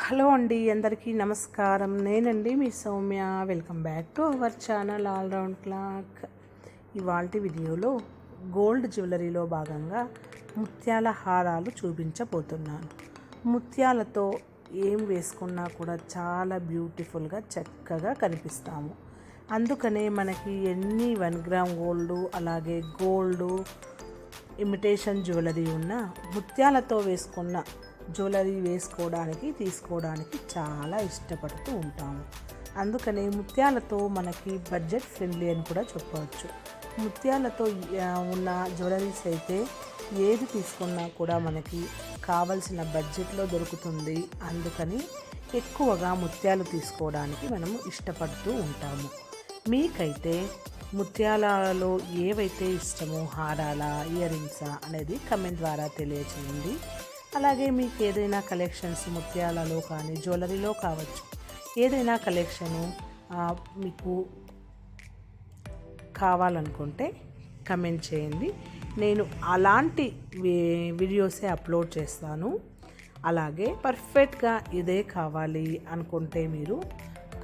Hello అండి అందరికీ నమస్కారం. నేనండి మీ Soumya. Welcome back to our channel all round clock ఇవాళ వీడియోలో గోల్డ్ జ్యువెలరీలో భాగంగా ముత్యాల హారాలు చూపించబోతున్నాను. ముత్యాలతో ఏం వేసుకున్నా కూడా చాలా బ్యూటిఫుల్గా చక్కగా కనిపిస్తాము. అందుకనే మనకి ఎన్ని వన్ గ్రామ్ గోల్డ్ అలాగే గోల్డ్ ఇమిటేషన్ జ్యువెలరీ ఉన్న ముత్యాలతో వేసుకున్న జ్యువెలరీ వేసుకోవడానికి తీసుకోవడానికి చాలా ఇష్టపడుతూ ఉంటాము. అందుకనే ముత్యాలతో మనకి బడ్జెట్ ఫ్రెండ్లీ అని కూడా చెప్పవచ్చు. ముత్యాలతో ఉన్న జ్యువెలరీస్ అయితే ఏది తీసుకున్నా కూడా మనకి కావలసిన బడ్జెట్లో దొరుకుతుంది. అందుకని ఎక్కువగా ముత్యాలు తీసుకోవడానికి మనము ఇష్టపడుతూ ఉంటాము. మీకైతే ముత్యాలలో ఏవైతే ఇష్టమో హారాలా ఇయర్ రింగ్సా అనేది కమెంట్ ద్వారా తెలియచేయండి. అలాగే మీకు ఏదైనా కలెక్షన్స్ ముత్యాలలో కానీ జ్యువెలరీలో కావచ్చు. ఏదైనా కలెక్షను మీకు కావాలనుకుంటే కమెంట్ చేయండి. నేను అలాంటి వీడియోసే అప్లోడ్ చేస్తాను. అలాగే పర్ఫెక్ట్గా ఇదే కావాలి అనుకుంటే మీరు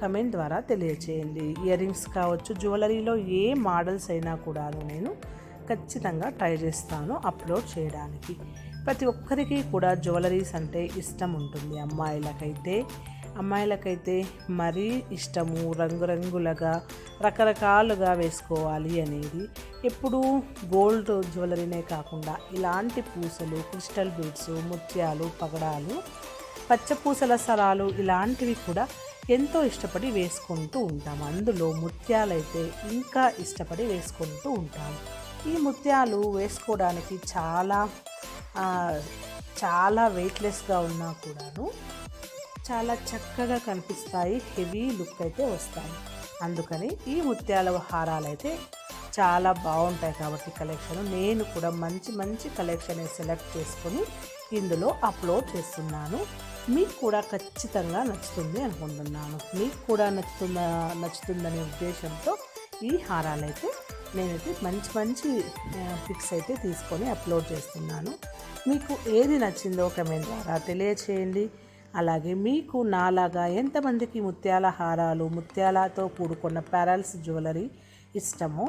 కమెంట్ ద్వారా తెలియచేయండి. ఇయర్ రింగ్స్ కావచ్చు జ్యువెలరీలో ఏ మోడల్స్ అయినా కూడా నేను ఖచ్చితంగా ట్రై చేస్తాను అప్లోడ్ చేయడానికి. ప్రతి ఒక్కరికి కూడా జ్యువెలరీస్ అంటే ఇష్టం ఉంటుంది అమ్మాయిలకైతే. అమ్మాయిలకైతే మరీ ఇష్టము రంగురంగులుగా రకరకాలుగా వేసుకోవాలి అనేది. ఎప్పుడూ గోల్డ్ జ్యువెలరీనే కాకుండా ఇలాంటి పూసలు క్రిస్టల్ బీడ్స్ ముత్యాలు పగడాలు పచ్చపూసల సరాలు ఇలాంటివి కూడా ఎంతో ఇష్టపడి వేసుకుంటూ ఉంటాము అందులో ముత్యాలైతే ఇంకా ఇష్టపడి వేసుకుంటూ ఉంటాము ఈ ముత్యాలు వేసుకోవడానికి చాలా చాలా వెయిట్లెస్గా ఉన్నా కూడాను చాలా చక్కగా కనిపిస్తాయి. హెవీ లుక్ అయితే వస్తాయి. అందుకని ఈ ముత్యాల హారాలు అయితే చాలా బాగుంటాయి కాబట్టి కలెక్షన్ నేను కూడా మంచి మంచి కలెక్షన్ సెలెక్ట్ చేసుకొని ఇందులో అప్లోడ్ చేస్తున్నాను. మీకు కూడా ఖచ్చితంగా నచ్చుతుంది అనుకుంటున్నాను. మీకు కూడా నచ్చుతుందా నచ్చుతుందనే ఉద్దేశంతో ఈ హారాలు అయితే నేనైతే మంచి మంచి పిక్స్ అయితే తీసుకొని అప్లోడ్ చేస్తున్నాను. మీకు ఏది నచ్చిందో కమెంట్ ద్వారా తెలియచేయండి. అలాగే మీకు నాలాగా ఎంతమందికి ముత్యాల హారాలు ముత్యాలతో కూడుకున్న ప్యారల్స్ జ్యువెలరీ ఇష్టమో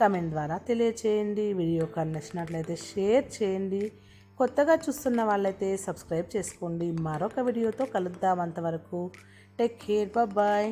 కమెంట్ ద్వారా తెలియచేయండి. వీడియో కానీ నచ్చినట్లయితే షేర్ చేయండి. కొత్తగా చూస్తున్న వాళ్ళైతే సబ్స్క్రైబ్ చేసుకోండి. మరొక వీడియోతో కలుద్దాం అంతవరకు. Take care bye